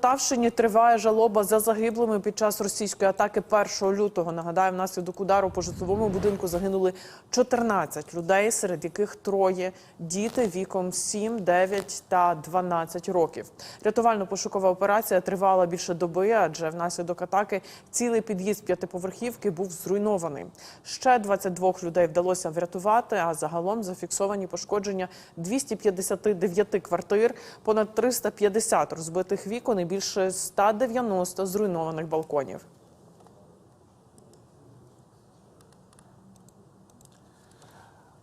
Тавщині триває жалоба за загиблими під час російської атаки 1 лютого. Нагадаю, внаслідок удару по житловому будинку загинули 14 людей, серед яких троє діти віком 7, 9 та 12 років. Рятувально-пошукова операція тривала більше доби, адже внаслідок атаки цілий під'їзд п'ятиповерхівки був зруйнований. Ще 22 людей вдалося врятувати, а загалом зафіксовані пошкодження 259 квартир, понад 350 розбитих вікон і більше 190 зруйнованих балконів.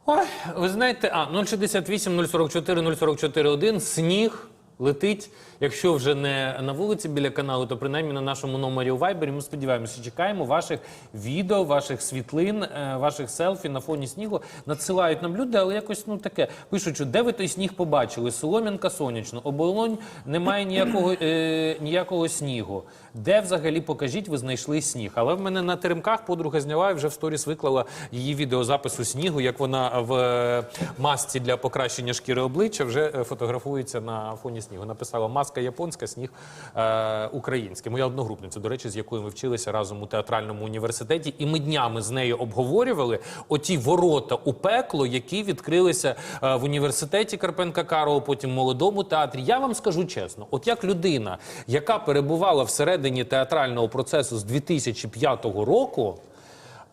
Ой, ви знаєте, а 068 044 044 1 сніг летить. Якщо вже не на вулиці біля каналу, то принаймні на нашому номері у Viber. Ми сподіваємося, чекаємо ваших відео, ваших світлин, е, ваших селфі на фоні снігу. Надсилають нам люди, але якось ну таке пишуть, що де ви той сніг побачили? Солом'янка сонячно, оболонь немає ніякого е, ніякого снігу. Де взагалі покажіть, ви знайшли сніг? Але в мене на теремках подруга зняла і вже в сторіс виклала її відеозапису снігу, як вона в е, масці для покращення шкіри обличчя вже е, фотографується на фоні снігу. Написала маска японська, сніг е, український. Моя одногрупниця, до речі, з якою ми вчилися разом у театральному університеті, і ми днями з нею обговорювали оті ворота у пекло, які відкрилися е, в університеті Карпенка Карого, потім в молодому театрі. Я вам скажу чесно, от як людина, яка перебувала всередині театрального процесу з 2005 року,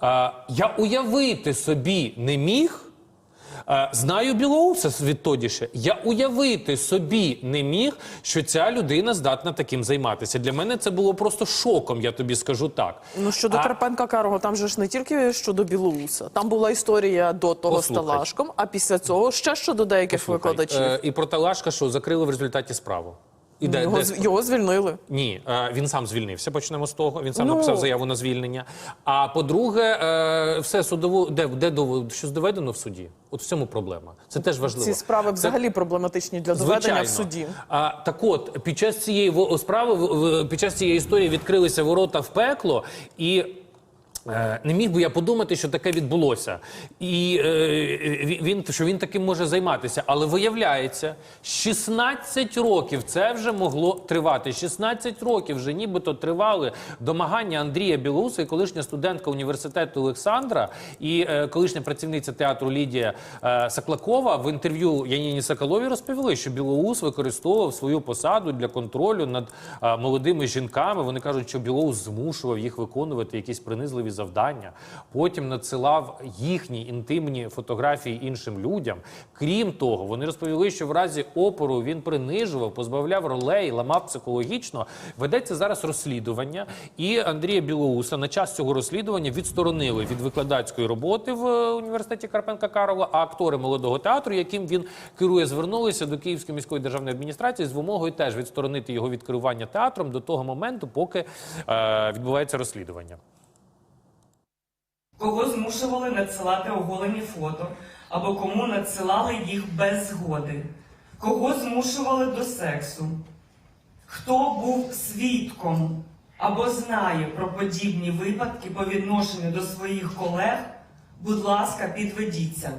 е, я уявити собі не міг. Е, Знаю Білоуса відтоді ще. Я уявити собі не міг, що ця людина здатна таким займатися. Для мене це було просто шоком, я тобі скажу так. Ну щодо А- Карпенка Карого, там же ж не тільки щодо Білоуса. Там була історія до того Послухай. з Талашком, а після цього ще щодо деяких Послухай. викладачів. е, і про Талашка, що закрили в результаті справу. І де- його, де його звільнили. Ні, е, він сам звільнився. Почнемо з того. Він сам Ну. написав заяву на звільнення. А по-друге, е, все судово де, де щось доведено в суді. От в цьому проблема. Це теж важливо. Ці справи Це- взагалі проблематичні для доведення Звичайно. в суді. А, так от, під час цієї справи, під час цієї історії відкрилися ворота в пекло і. Е, Не міг би я подумати, що таке відбулося, і е, він що він таким може займатися. Але виявляється, 16 років це вже могло тривати. 16 років вже нібито тривали домагання Андрія Білоуса і колишня студентка університету Олександра і е, колишня працівниця театру Лідія е, Саклакова в інтерв'ю Яніні Соколові розповіли, що Білоус використовував свою посаду для контролю над е, молодими жінками. Вони кажуть, що Білоус змушував їх виконувати якісь принизливі завдання. Потім надсилав їхні інтимні фотографії іншим людям. Крім того, вони розповіли, що в разі опору він принижував, позбавляв ролей, ламав психологічно. Ведеться зараз розслідування, і Андрія Білоуса на час цього розслідування відсторонили від викладацької роботи в е, університеті Карпенка Карова. А актори молодого театру, яким він керує, звернулися до Київської міської державної адміністрації з вимогою теж відсторонити його від керування театром до того моменту, поки е, відбувається розслідування. Кого змушували надсилати оголені фото, або кому надсилали їх без згоди, кого змушували до сексу, хто був свідком або знає про подібні випадки по відношенню до своїх колег, будь ласка, підведіться.